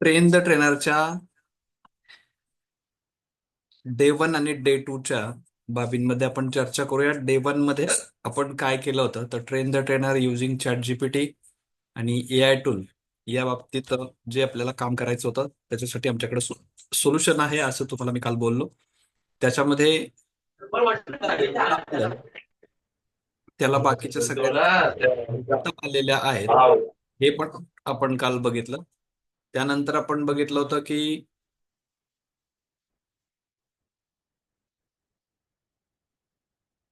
Train the ट्रेनरच्या day one आणि day टूच्या बाबींमध्ये आपण चर्चा करूया. डे वनमध्ये आपण काय केलं होतं? तर train the trainer using chat GPT आणि ए आय टूल या बाबतीत जे आपल्याला काम करायचं होतं त्याच्यासाठी आमच्याकडे सोल्युशन आहे असं तुम्हाला मी काल बोललो. त्याच्यामध्ये त्याला बाकीच्या सगळ्या आलेल्या आहेत हे पण आपण काल बघितलं त्यानंतर आपण बघितलं होतं की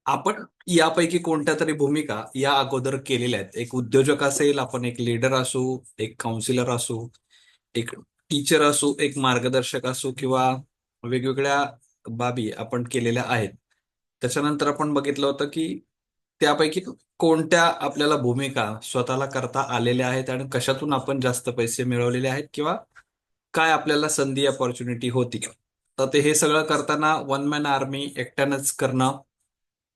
आपण यापैकी कोणत्या तरी भूमिका या अगोदर केलेल्या आहेत? एक उद्योजक असेल आपण एक लीडर असू एक काउन्सिलर असू एक टीचर असू एक मार्गदर्शक असू किंवा वेगवेगळ्या बाबी आपण केलेल्या आहेत. त्याच्यानंतर आपण बघितलं होतं की त्यापैकी कोणत्या आपल्याला भूमिका स्वतःला करता आलेल्या आहेत आणि कशातून आपण जास्त पैसे मिळवलेले आहेत किंवा काय आपल्याला संधी अपॉर्च्युनिटी होती? तर ते हे सगळं करताना वन मॅन आर्मी एकट्यानंच करणं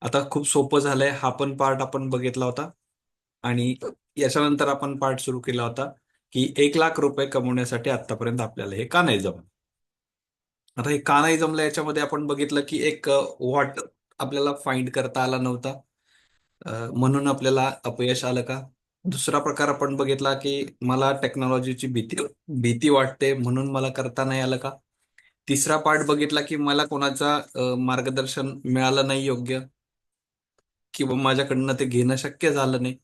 आता खूप सोपं झालंय. हा पण पार्ट आपण बघितला होता. आणि याच्यानंतर आपण पार्ट सुरू केला होता की एक लाख रुपये कमवण्यासाठी आतापर्यंत आपल्याला हे का नाही जमलं? आता हे का नाही जमलं याच्यामध्ये आपण बघितलं की एक uh, व्हॉट आपल्याला फाइंड करता आला नव्हता. म्हणून आपल्याला अपयश आलं का? दुसरा प्रकार आपण बघितला की मला टेक्नॉलॉजीची भीती भीती वाटते म्हणून मला करता नाही आलं का? तिसरा पार्ट बघितला की मला कोणाचा मार्गदर्शन मिळालं नाही योग्य किंवा माझ्याकडनं ते घेणं शक्य झालं नाही.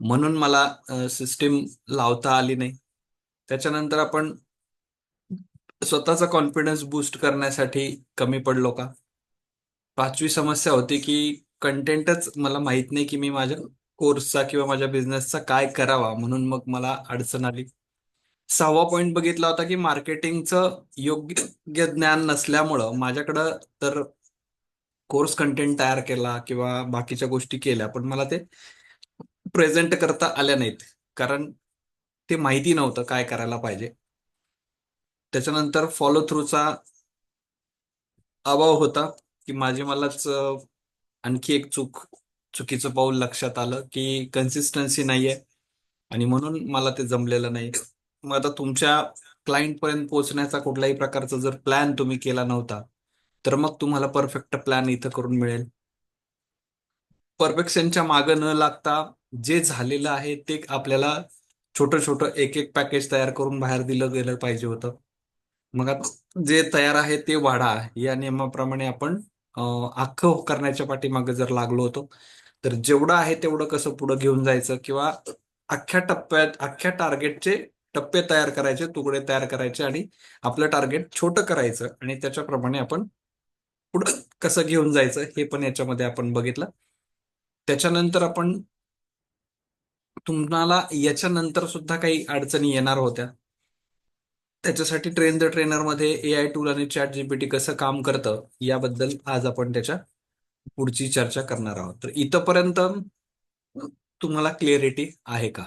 म्हणून मला सिस्टीम लावता आली नाही. त्याच्यानंतर आपण स्वतःचा कॉन्फिडन्स बूस्ट करण्यासाठी कमी पडलो का? पाचवी समस्या होती की कंटेंटच मला माहीत नाही की मी माझ्या कोर्सचा किंवा माझ्या बिझनेसचा काय करावा म्हणून मग मला अडचण आली. सहावा पॉइंट बघितला होता की मार्केटिंगचं योग्य ज्ञान नसल्यामुळं माझ्याकडं तर कोर्स कंटेंट तयार केला किंवा बाकीच्या गोष्टी केल्या पण मला ते प्रेझेंट करता आल्या नाहीत. कारण ते माहिती नव्हतं काय करायला पाहिजे. त्याच्यानंतर फॉलो थ्रूचा अभाव होता की माझी मलाच आणखी एक चूक चुकीचं पाऊल लक्षात आलं की कन्सिस्टन्सी नाहीये. आणि म्हणून मला ते जमलेलं नाही. मग आता तुमच्या क्लायंट पर्यंत पोहोचण्याचा कुठल्याही प्रकारचा जर प्लॅन तुम्ही केला नव्हता तर मग तुम्हाला परफेक्ट प्लॅन इथं करून मिळेल. परफेक्शनच्या मागं न लागता जे झालेलं आहे ते आपल्याला छोटं छोटं एक एक पॅकेज तयार करून बाहेर दिलं गेलं पाहिजे होतं. मग आता जे तयार आहे ते वाढा. या नियमाप्रमाणे आपण अख्खं करण्याच्या पाठीमागे जर लागलो होतो तर जेवढं आहे तेवढं कसं पुढे घेऊन जायचं? किंवा अख्ख्या टप्प्यात अख्ख्या टार्गेटचे टप्पे तयार करायचे तुकडे तयार करायचे आणि आपलं टार्गेट छोटं करायचं आणि त्याच्याप्रमाणे आपण पुढं कसं घेऊन जायचं हे पण याच्यामध्ये आपण बघितलं. त्याच्यानंतर आपण तुम्हाला याच्यानंतर सुद्धा काही अडचणी येणार होत्या. त्याच्यासाठी ट्रेन द ट्रेनरमध्ये ए आय टूल आणि चॅट जीपीटी कसं काम करतं याबद्दल आज आपण त्याच्या पुढची चर्चा करणार आहोत. तर इथंपर्यंत तुम्हाला क्लिअरिटी आहे का?